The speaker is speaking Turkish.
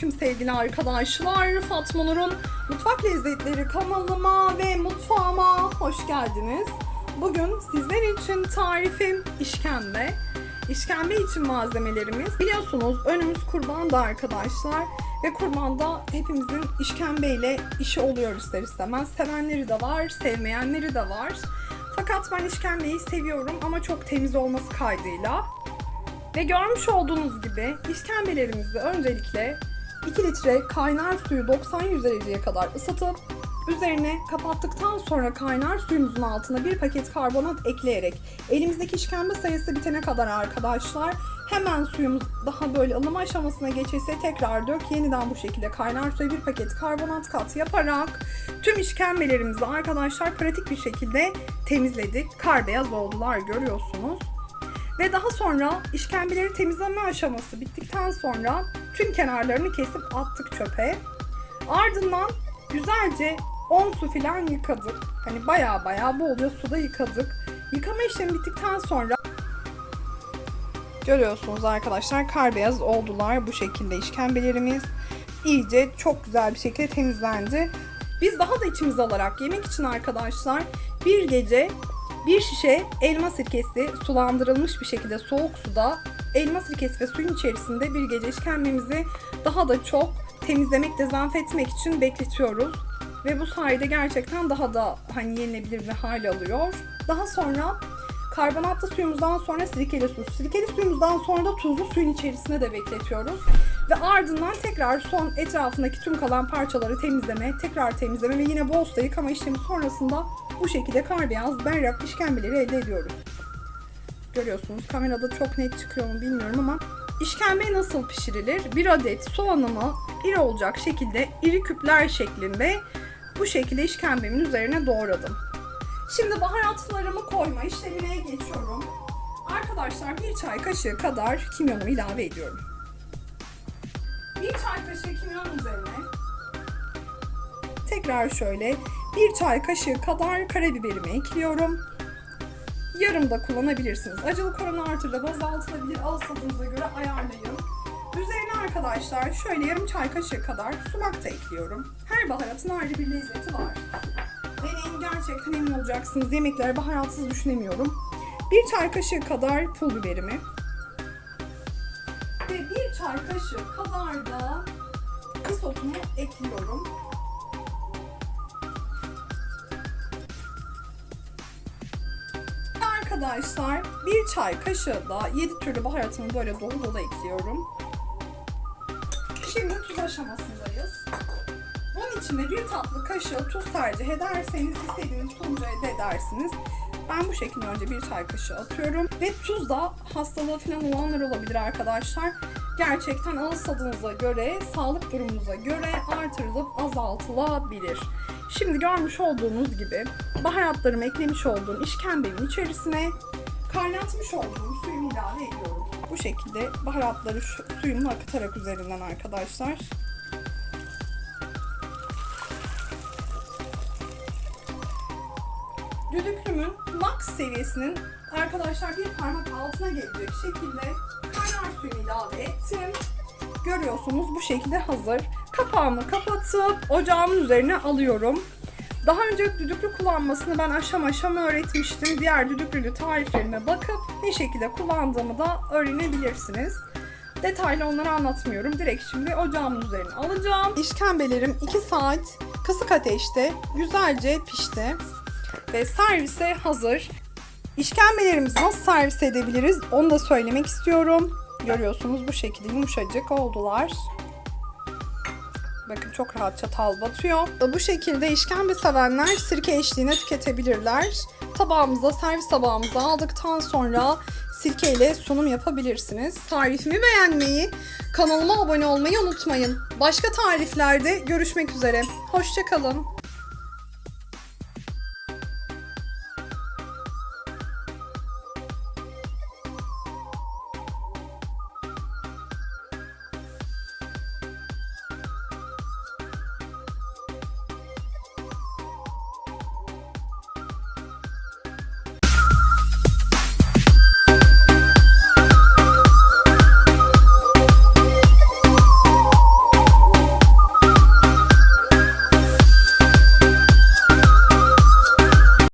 Selamünaleyküm sevgili arkadaşlar. Fatma Nur'un Mutfak Lezzetleri kanalıma ve mutfağıma hoş geldiniz. Bugün sizler için tarifim işkembe. İşkembe için malzemelerimiz biliyorsunuz önümüz kurbanda arkadaşlar. Ve kurbanda hepimizin işkembeyle işi oluyor ister istemez. Sevenleri de var, sevmeyenleri de var. Fakat ben işkembeyi seviyorum ama çok temiz olması kaydıyla. Ve görmüş olduğunuz gibi işkembelerimizi öncelikle 2 litre kaynar suyu 90-100 dereceye kadar ısıtıp üzerine kapattıktan sonra kaynar suyumuzun altına bir paket karbonat ekleyerek elimizdeki işkembe sayısı bitene kadar arkadaşlar hemen suyumuz daha böyle ılama aşamasına geçirse tekrar dök yeniden bu şekilde kaynar suya bir paket karbonat kat yaparak tüm işkembelerimizi arkadaşlar pratik bir şekilde temizledik. Kar beyaz oldular görüyorsunuz. Ve daha sonra işkembeleri temizleme aşaması bittikten sonra tüm kenarlarını kesip attık çöpe. Ardından güzelce 10 su filan yıkadık. Hani baya baya bolca suda yıkadık. Yıkama işlemi bittikten sonra görüyorsunuz arkadaşlar kar beyaz oldular bu şekilde işkembelerimiz. iyice çok güzel bir şekilde temizlendi. Biz daha da içimize alarak yemek için arkadaşlar bir gece bir şişe elma sirkesi sulandırılmış bir şekilde soğuk suda elma sirkesi ve suyun içerisinde bir gece işkembemizi daha da çok temizlemek, dezenfekte etmek için bekletiyoruz. Ve bu sayede gerçekten daha da hani yenilebilir bir hal alıyor. Daha sonra karbonatlı suyumuzdan sonra sirkeli su. Sirkeli suyumuzdan sonra da tuzlu suyun içerisine de bekletiyoruz. Ve ardından tekrar son etrafındaki tüm kalan parçaları temizleme, tekrar temizleme ve yine bol suda yıkama işlemi sonrasında bu şekilde kar beyaz berrak işkembeleri elde ediyoruz. Görüyorsunuz kamerada çok net çıkıyor mu bilmiyorum ama işkembe nasıl pişirilir? Bir adet soğanımı iri olacak şekilde iri küpler şeklinde bu şekilde işkembemin üzerine doğradım. Şimdi baharatlarımı koyma işlemine geçiyorum. Arkadaşlar bir çay kaşığı kadar kimyonumu ilave ediyorum. Bir çay kaşığı kimyon üzerine tekrar şöyle bir çay kaşığı kadar karabiberimi ekliyorum. Yarım da kullanabilirsiniz. Acılık oranı artırılıp azaltılabilir. Ağız tadınıza göre ayarlayın. Üzerine arkadaşlar şöyle yarım çay kaşığı kadar sumak da ekliyorum. Her baharatın ayrı bir lezzeti var. Deneyin gerçekten emin olacaksınız. Yemekleri baharatsız düşünemiyorum. Bir çay kaşığı kadar pul biberimi. Ve bir çay kaşığı kadar da isotumu ekliyorum. Arkadaşlar bir çay kaşığı da 7 türlü baharatımı böyle dolu dolu ekliyorum. Şimdi tuz aşamasındayız. Bunun için de bir tatlı kaşığı tuz tercih ederseniz istediğiniz sonucu elde edersiniz. Ben bu şekilde önce bir çay kaşığı atıyorum. Ve tuz da hastalığı falan olanlar olabilir arkadaşlar. Gerçekten ağız tadınıza göre, sağlık durumunuza göre artırılıp azaltılabilir. Şimdi görmüş olduğunuz gibi baharatlarımı eklemiş olduğum işkembenin içerisine kaynatmış olduğum suyumu ilave ediyorum. Bu şekilde baharatları suyumu akıtarak üzerinden arkadaşlar. Düdüklümün max seviyesinin arkadaşlar bir parmak altına gelecek şekilde kaynar suyumu ilave ettim. Görüyorsunuz bu şekilde hazır. Kapağımı kapatıp ocağımın üzerine alıyorum. Daha önce düdüklü kullanmasını ben aşama aşama öğretmiştim. Diğer düdüklü tariflerime bakıp ne şekilde kullandığımı da öğrenebilirsiniz. Detaylı onları anlatmıyorum. Direkt şimdi ocağımın üzerine alacağım. İşkembelerim 2 saat kısık ateşte güzelce pişti. Ve servise hazır. İşkembelerimizi nasıl servis edebiliriz onu da söylemek istiyorum. Görüyorsunuz bu şekilde yumuşacık oldular. Bakın çok rahat çatal batıyor. Bu şekilde işkembe sevenler sirke eşliğine tüketebilirler. Tabağımıza, servis tabağımıza aldıktan sonra sirke ile sunum yapabilirsiniz. Tarifimi beğenmeyi, kanalıma abone olmayı unutmayın. Başka tariflerde görüşmek üzere. Hoşçakalın.